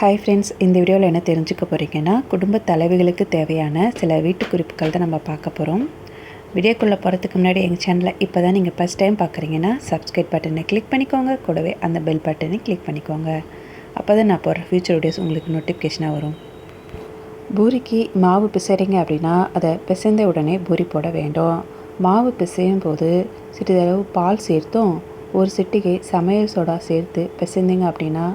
Hi friends இந்த வீடியோவில் என்ன தெரிஞ்சுக்க போகிறீங்கன்னா குடும்ப தலைவிகளுக்கு தேவையான சில வீட்டு குறிப்புகள் தான் நம்ம பார்க்க போகிறோம் வீடியோக்குள்ளே போகிறதுக்கு முன்னாடி எங்கள் சேனலை இப்போ தான் நீங்கள் ஃபஸ்ட் டைம் பார்க்குறீங்கன்னா சப்ஸ்கிரைப் பட்டனை கிளிக் பண்ணிக்கோங்க. கூடவே அந்த பெல் பட்டனை கிளிக் பண்ணிக்கோங்க. அப்போ தான் நான் போகிற ஃபியூச்சர் வீடியோஸ் உங்களுக்கு நோட்டிஃபிகேஷனாக வரும். பூரிக்கு மாவு பிசைறீங்க அப்படின்னா அதை பிசைந்த உடனே பூரி போட வேண்டும். மாவு பிசையும் போது சிறிதளவு பால் சேர்த்தும் ஒரு சிட்டிகை சமையல் சோடா சேர்த்து பிசைந்தீங்க அப்படின்னா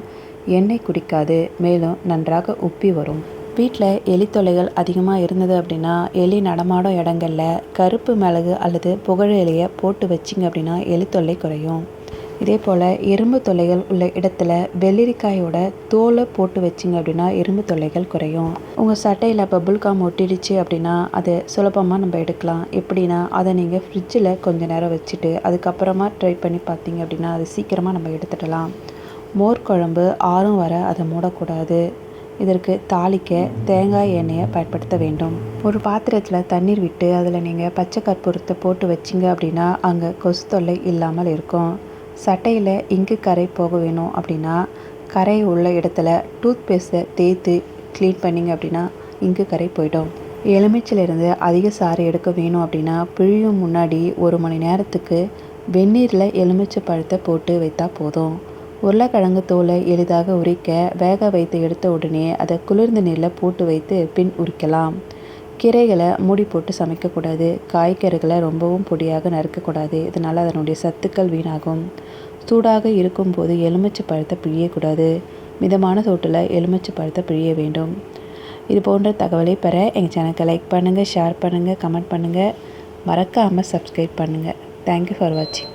எண்ணெய் குடிக்காது மேலும் நன்றாக உப்பி வரும். வீட்டில் எலி தொல்லைகள் அதிகமாக இருந்தது அப்படின்னா எலி நடமாடும் இடங்களில் கருப்பு மிளகு அல்லது புகழ் இலையை போட்டு வச்சிங்க அப்படின்னா எலி தொல்லை குறையும். இதே போல் எறும்பு தொல்லைகள் உள்ள இடத்துல வெள்ளரிக்காயோட தோலை போட்டு வச்சிங்க அப்படின்னா எறும்பு தொல்லைகள் குறையும். உங்கள் சட்டையில் பபுள் காம் ஒட்டிடுச்சு அப்படின்னா அதை சுலபமாக நம்ம எடுக்கலாம். எப்படின்னா அதை நீங்கள் ஃப்ரிட்ஜில் கொஞ்ச நேரம் வச்சுட்டு அதுக்கப்புறமா ட்ரை பண்ணி பார்த்தீங்க அப்படின்னா அது சீக்கிரமாக நம்ம எடுத்துடலாம். மோர் குழம்பு ஆறும் வர அதை மூடக்கூடாது. இதற்கு தாளிக்க தேங்காய் எண்ணெயை பயன்படுத்த வேண்டும். ஒரு பாத்திரத்தில் தண்ணீர் விட்டு அதில் நீங்கள் பச்சை கற்பூரத்தை போட்டு வச்சிங்க அப்படின்னா அங்கே கொசு தொல்லை இல்லாமல் இருக்கும். சட்டையில் இங்கு கரை போக வேணும் அப்படின்னா கரை உள்ள இடத்துல டூத் பேஸ்ட்டை தேய்த்து க்ளீன் பண்ணிங்க அப்படின்னா இங்கு கரை போயிடும். எலுமிச்சிலிருந்து அதிக சாறு எடுக்க வேணும் அப்படின்னா பிழியும் முன்னாடி ஒரு மணி நேரத்துக்கு வெந்நீரில் எலுமிச்சை பழத்தை போட்டு வைத்தால் போதும். உருளைக்கிழங்கு தோலை எளிதாக உரிக்க வேக வைத்து எடுத்த உடனே அதை குளிர்ந்த நீரில் போட்டு வைத்து பின் உரிக்கலாம். கீரைகளை மூடி போட்டு சமைக்கக்கூடாது. காய்கறிகளை ரொம்பவும் பொடியாக நறுக்கக்கூடாது. இதனால் அதனுடைய சத்துக்கள் வீணாகும். சூடாக இருக்கும்போது எலுமிச்சை பழத்தை பிழியக்கூடாது. மிதமான சூட்டில் எலுமிச்சை பழத்தை பிழிய வேண்டும். இது போன்ற தகவலை பெற எங்கள் சேனலுக்கு லைக் பண்ணுங்கள் ஷேர் பண்ணுங்கள் கமெண்ட் பண்ணுங்கள் மறக்காமல் சப்ஸ்கிரைப் பண்ணுங்கள் தேங்க்யூ ஃபார் வாட்சிங்